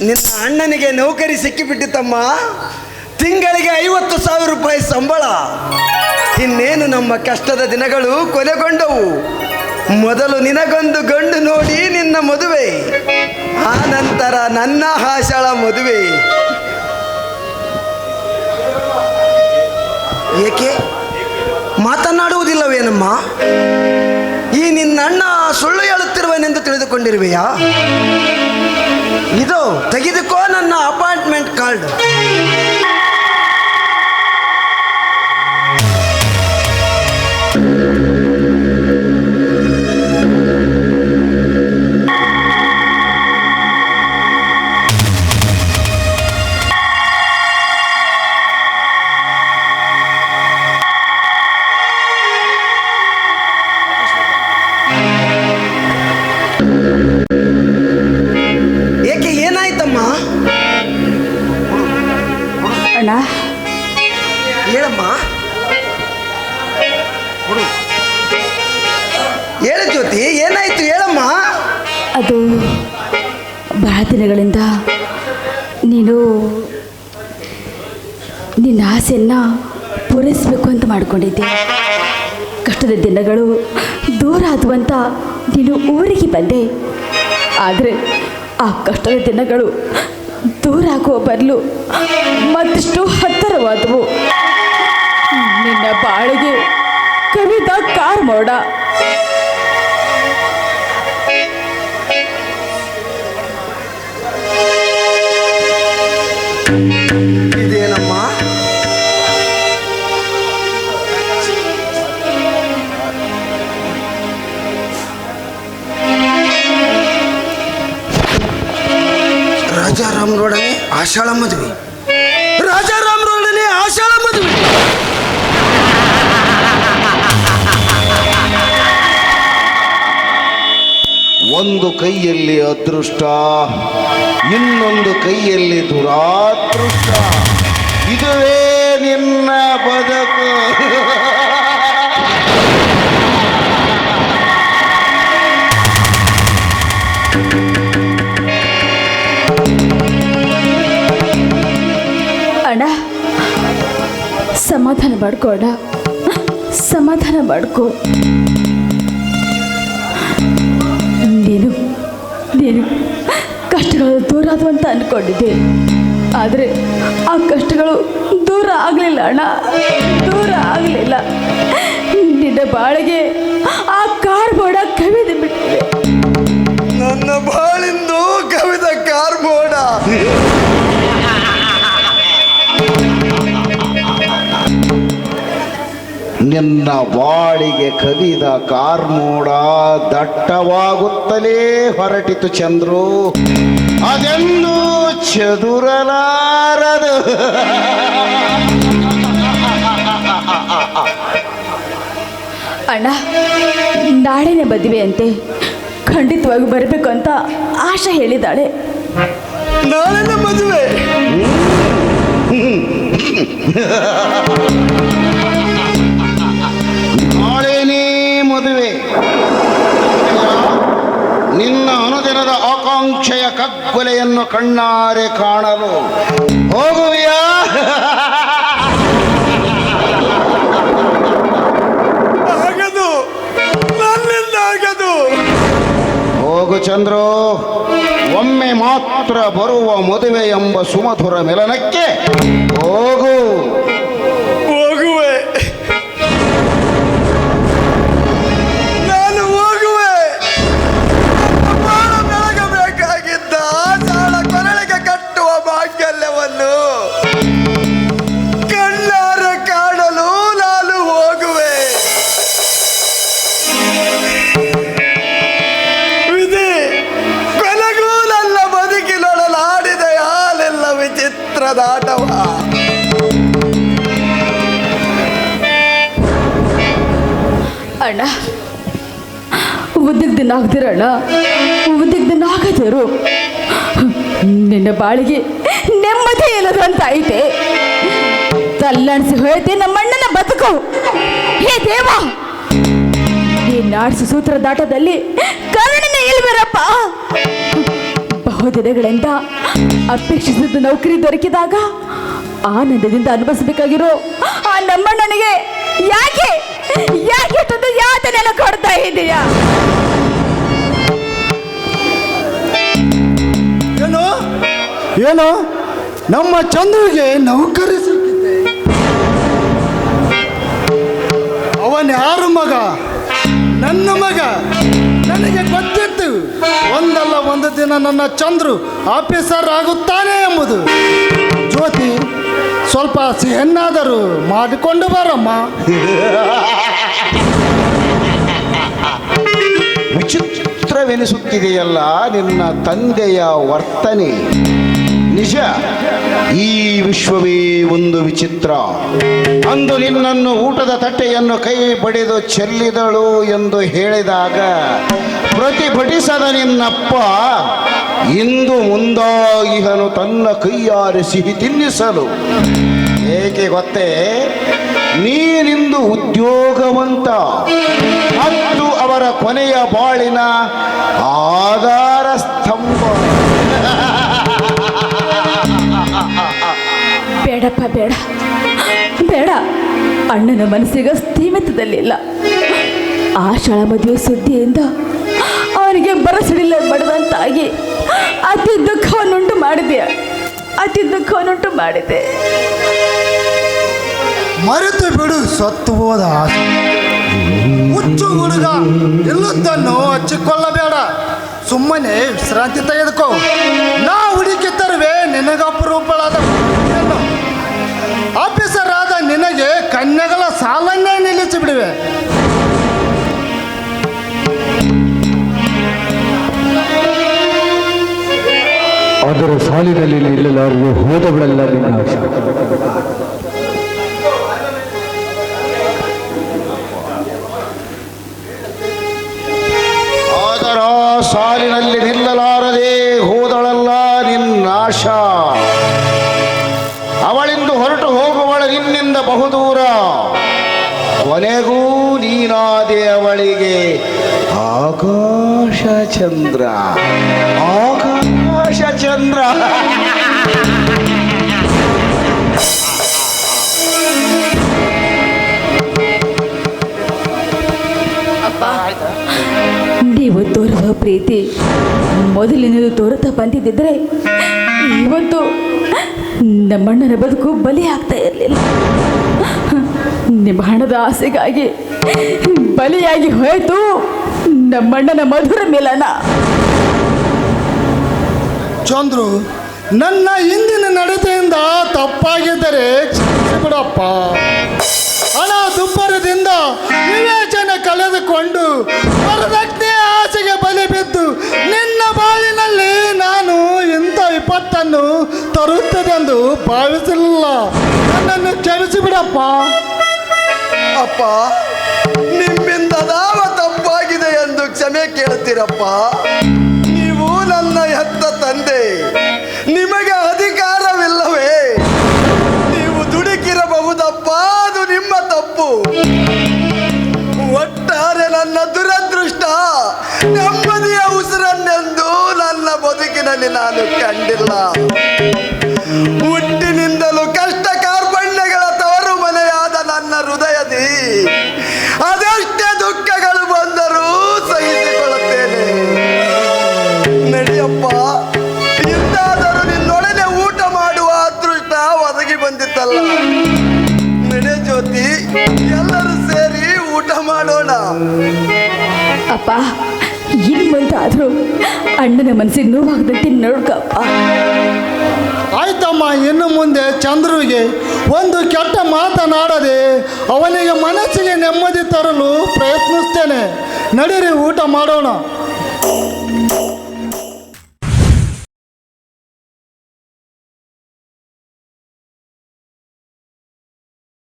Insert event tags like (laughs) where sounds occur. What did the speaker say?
ನಿನ್ನ ಅಣ್ಣನಿಗೆ ನೌಕರಿ ಸಿಕ್ಕಿಬಿಟ್ಟಿತಮ್ಮ ತಿಂಗಳಿಗೆ ಐವತ್ತು ಸಾವಿರ ರೂಪಾಯಿ ಸಂಬಳ. ಇನ್ನೇನು ನಮ್ಮ ಕಷ್ಟದ ದಿನಗಳು ಕೊನೆಗೊಂಡವು. ಮೊದಲು ನಿನಗೊಂದು ಗಂಡು ನೋಡಿ ನಿನ್ನ ಮದುವೆ. ಆ ನಂತರ ನನ್ನ ಹಾಸಳ ಮದುವೆ. ಏಕೆ? ಮಾತನಾಡುವುದಿಲ್ಲವೇನಮ್ಮ ಈ ನಿನ್ನ ಅಣ್ಣ ಸುಳ್ಳು ಹೇಳುತ್ತಿರುವನೆಂದು ತಿಳಿದುಕೊಂಡಿರುವೆಯಾ? ಇದು ತೆಗೆದುಕೋ ನನ್ನ ಅಪಾಯಿಂಟ್ಮೆಂಟ್ ಕಾರ್ಡ್. ಹೇಳು ಜ್ಯೋತಿ, ಏನಾಯ್ತು ಹೇಳಮ್ಮ? ಅದು ಬಹಳ ದಿನಗಳಿಂದ ನೀನು ನಿನ್ನ ಆಸೆಯನ್ನು ಪೂರೈಸಬೇಕು ಅಂತ ಮಾಡ್ಕೊಂಡಿದ್ದೆ. ಕಷ್ಟದ ದಿನಗಳು ದೂರ ಆದುವಂತ ನೀನು ಊರಿಗೆ ಬಂದೆ. ಆದರೆ ಆ ಕಷ್ಟದ ದಿನಗಳು ದೂರ ಆಗುವ ಬದಲು ಮತ್ತಷ್ಟು ಹತ್ತಿರವಾದವು. ನಿನ್ನ ಬಾಳಿಗೆ ಕವಿದ ಕಾರ್ ಮೋಡ ಆಷಾಢ ಮದುವೆ. ರಾಜಾರಾಮರೊಡನೆ ಆಷಾಢ ಮದುವೆ. ಒಂದು ಕೈಯಲ್ಲಿ ಅದೃಷ್ಟ ಇನ್ನೊಂದು ಕೈಯಲ್ಲಿ ದುರಾದೃಷ್ಟ. ಇದುವೇ ನಿನ್ನ ಸಮಾಧಾನ ಮಾಡ್ಕೋ ಅಣ್ಣ ಸಮಾಧಾನ ಮಾಡ್ಕೋ. ನೀನು ನೀನು ಕಷ್ಟಗಳು ದೂರ ಆದವು ಅಂತ ಅಂದ್ಕೊಂಡಿದ್ದೆ ಆದರೆ ಆ ಕಷ್ಟಗಳು ದೂರ ಆಗಲಿಲ್ಲ ಅಣ್ಣ. ದೂರ ಆಗಲಿಲ್ಲ. ನಿನ್ನ ಬಾಳಿಗೆ ಆ ಕಾರ್ ಬೋಡ ಕವಿದು ಬಿಟ್ಟಿದೆ. ನನ್ನ ಬಾಳಿಂದು ಕವಿದ ಕಾರ್ಬೋಡ. ನಿನ್ನ ಬಾಳಿಗೆ ಕವಿದ ಕಾರ್ಮೋಡ ದಟ್ಟವಾಗುತ್ತಲೇ ಹೊರಟಿತು ಚಂದ್ರು. ಅದೆಂದು ಚದುರಲಾರದು? ಅಣ್ಣ ನಾಳೆನೆ ಮದುವೆ ಅಂತೆ ಖಂಡಿತವಾಗಿ ಬರಬೇಕು ಅಂತ ಆಶಾ ಹೇಳಿದ್ದಾಳೆ. ನಾಳೆನೆ ಮದುವೆ. (laughs) ನಿನ್ನ ಅನುದಿನದ ಆಕಾಂಕ್ಷೆಯ ಕಗ್ಗೊಲೆಯನ್ನು ಕಣ್ಣಾರೆ ಕಾಣಲು. ಹೋಗುವಿಯಾ? ಹೋಗು ಚಂದ್ರ ಒಮ್ಮೆ ಮಾತ್ರ ಬರುವ ಮದುವೆ ಎಂಬ ಸುಮಧುರ ಮಿಲನಕ್ಕೆ ಹೋಗು. ವಿಚಿತ್ರದಾಟವ ಅಣ್ಣ ಉದ್ದಿಗ್ದಿನ ಉದ್ದಿಗ್ ದಿನ ಆಗದಿರು ನಿನ್ನ ಬಾಳಿಗೆ ನೆಮ್ಮದಿ ಇಲ್ಲದು ಅಂತ ಐತೆ. ತಲ್ಲಣಿಸಿ ಹೋಯ್ತೆ ನಮ್ಮಣ್ಣನ ಬದುಕು. ಹೇ ದೇವ, ಈ ನಾಡಿಸು ಸೂತ್ರ ದಾಟದಲ್ಲಿ ಕರುಣನೆ ಇಲ್ಬೇರಪ್ಪ ಬಹುದಿನ ದಿನಗಳಿಂದ ಅಪೇಕ್ಷಿಸಿದ ನೌಕರಿ ದೊರಕಿದಾಗ ಆನಂದದಿಂದ ಅನುಭವಿಸಬೇಕಾಗಿರೋ ಆ ನಮ್ಮಣ್ಣನಿಗೆ ಯಾಕೆ? ಯಾಕೆ ತಂದು ಯಾತನೆಯನ್ನು ಕೊಡ್ತಾ ಇದೀಯಾ ಏನು? ಏನು? ನಮ್ಮ ಚಂದ್ರಿಗೆ ನೌಕರಿ ಸಿಕ್ಕಿದೆ. ಅವನ ಯಾರು ಮಗ? ನನ್ನ ಮಗ? ನನಗೆ ಗೊತ್ತಿತ್ತು ಒಂದಲ್ಲ ಒಂದು ದಿನ ನನ್ನ ಚಂದ್ರು ಆಫೀಸರ್ ಆಗುತ್ತಾನೆ ಎಂಬುದು. ಜ್ಯೋತಿ, ಸ್ವಲ್ಪ ಸಿಹೆನ್ನಾದರೂ ಮಾಡಿಕೊಂಡು ಬರಮ್ಮ. ವಿಚಿತ್ರವೆನಿಸುತ್ತಿದೆಯಲ್ಲ ನಿನ್ನ ತಂದೆಯ ವರ್ತನೆ. ನಿಜ. ಈ ವಿಶ್ವವೇ ಒಂದು ವಿಚಿತ್ರ. ಅಂದು ನಿನ್ನನ್ನು ಊಟದ ತಟ್ಟೆಯನ್ನು ಕೈ ಬಡಿದು ಚೆಲ್ಲಿದಳು ಎಂದು ಹೇಳಿದಾಗ, ಪ್ರತಿಭಟಿಸದ ನಿನ್ನಪ್ಪ, ಇಂದು ಮುಂದಾಗಿಹನು ತನ್ನ ಕೈಯಾರೆ ಸಿಹಿ ತಿನ್ನಿಸಲು. ಏಕೆ ಗೊತ್ತೇ? ನೀನಿಂದು ಉದ್ಯೋಗವಂತ. ಮತ್ತು ಅವರ ಕೊನೆಯ ಬಾಳಿನ ಆಧಾರ ಸ್ತಂಭ ಬೇಡಪ್ಪ, ಬೇಡ. ಬೇಡ. ಅಣ್ಣನ ಮನಸ್ಸಿಗೆ ಸ್ಥೀಮಿತದಲ್ಲಿಲ್ಲ ಶಾಳ ಮದುವೆ ಸುದ್ದಿಯಿಂದ ಅವನಿಗೆ ಬರಸಿಡಿಲ್ಲ ಬಡದಂತಾಗಿ ಅತಿ ದುಃಖವನ್ನುಂಟು ಮಾಡಿದೆ. ಅತಿ ದುಃಖವನ್ನುಂಟು ಮಾಡಿದೆ. ಮರೆತು ಬಿಡು, ಸತ್ತು ಹೋದ. ಹುಚ್ಚು ಹುಡುಗ ಎಲ್ಲದನ್ನು ಹಚ್ಚಿಕೊಳ್ಳಬೇಡ. ಸುಮ್ಮನೆ ವಿಶ್ರಾಂತಿ ತೆಗೆದುಕೋ. ನಾ ಹುಡುಕಿ ತರುವೆ ನಿನಗಪರೂಪಳಾದ. ಆಫೀಸರ್ ಆದ ನಿನಗೆ ಕನ್ಯೆಗಳ ಸಾಲನ್ನೇ ನಿಲ್ಲಿಸಿ ಬಿಡುವೆ ಅದರ ಸಾಲಿನಲ್ಲಿ ನಿಲ್ಲಲಾರದೆ ಹೋದವಳೆಲ್ಲ ನಿನ್ನ ಆಶೆ. ಅದರ ಸಾಲಿನಲ್ಲಿ ನಿಲ್ಲಲಾರದೆ ಹೋದಳಲ್ಲ ನಿನ್ನಾಶ ಅವಳಿಂದು ಬಹುದೂರ. ಕೊನೆಗೂ ನೀನಾದೆ ಅವಳಿಗೆ ಆಕಾಶ ಚಂದ್ರ. ಆಕಾಶ ಚಂದ್ರ. ನೀವು ತೋರುವ ಪ್ರೀತಿ ಮೊದಲಿನದು ತೋರುತ್ತಾ ಬಂದಿದ್ದರೆ ಇವತ್ತು ನಮ್ಮಣ್ಣನ ಬದುಕು ಬಲಿ ಆಗ್ತಾ ಇರಲಿಲ್ಲ. ನಿಮ್ಮ ಹಣದ ಆಸೆಗಾಗಿ ಬಲಿಯಾಗಿ ಹೋಯಿತು ನಮ್ಮಣ್ಣನ ಮಧುರ ಮಿಲನ. ಚಂದ್ರು, ನನ್ನ ಹಿಂದಿನ ನಡತೆಯಿಂದ ತಪ್ಪಾಗಿದ್ದರೆ ಬಿಡಪ್ಪ ಹಣ ದುಬ್ಬರದಿಂದ ವಿವೇಚನೆ ಕಳೆದುಕೊಂಡು ತರುತ್ತದೆಂದು ಭಾವಿಸಲಿಲ್ಲ. ನನ್ನನ್ನು ಕ್ಷಮಿಸಿ ಬಿಡಪ್ಪ ಅಪ್ಪ, ನಿಮ್ಮಿಂದ ಯಾವ ತಪ್ಪಾಗಿದೆ ಎಂದು ಕ್ಷಮೆ ಕೇಳ್ತೀರಪ್ಪ? ನೀವು ನನ್ನ ಹೆತ್ತ ತಂದೆ. ಬದುಕಿನಲ್ಲಿ ನಾನು ಕಂಡಿಲ್ಲ. ಹುಟ್ಟಿನಿಂದಲೂ ಕಷ್ಟ ಕಾರ್ಪಣ್ಯಗಳ ತವರು ಮನೆಯಾದ ನನ್ನ ಹೃದಯದಿ. ಅದೆಷ್ಟೇ ದುಃಖಗಳು ಬಂದರೂ ಸಹಿಸಿಕೊಳ್ಳುತ್ತೇನೆ. ನಡಿಯಪ್ಪ ಇಂದಾದರೂ ನಿನ್ನೊಡನೆ ಊಟ ಮಾಡುವ ಅದೃಷ್ಟ ಒದಗಿ ಬಂದಿತ್ತಲ್ಲ. ನಡೆ ಜ್ಯೋತಿ, ಎಲ್ಲರೂ ಸೇರಿ ಊಟ ಮಾಡೋಣ. ಅಪ್ಪ ಇನ್ನು ಮುಂದಾದರೂ ಅಣ್ಣನ ಮನಸ್ಸಿಗೆ ನೋವಾಗದಂತೆ ನೋಡ್ಕಪ್ಪ. ಆಯ್ತಮ್ಮ, ಇನ್ನು ಮುಂದೆ ಚಂದ್ರುವಿಗೆ ಒಂದು ಕೆಟ್ಟ ಮಾತನಾಡದೆ ಅವನಿಗೆ ಮನಸ್ಸಿಗೆ ನೆಮ್ಮದಿ ತರಲು ಪ್ರಯತ್ನಿಸ್ತೇನೆ. ನಡೀರಿ, ಊಟ ಮಾಡೋಣ.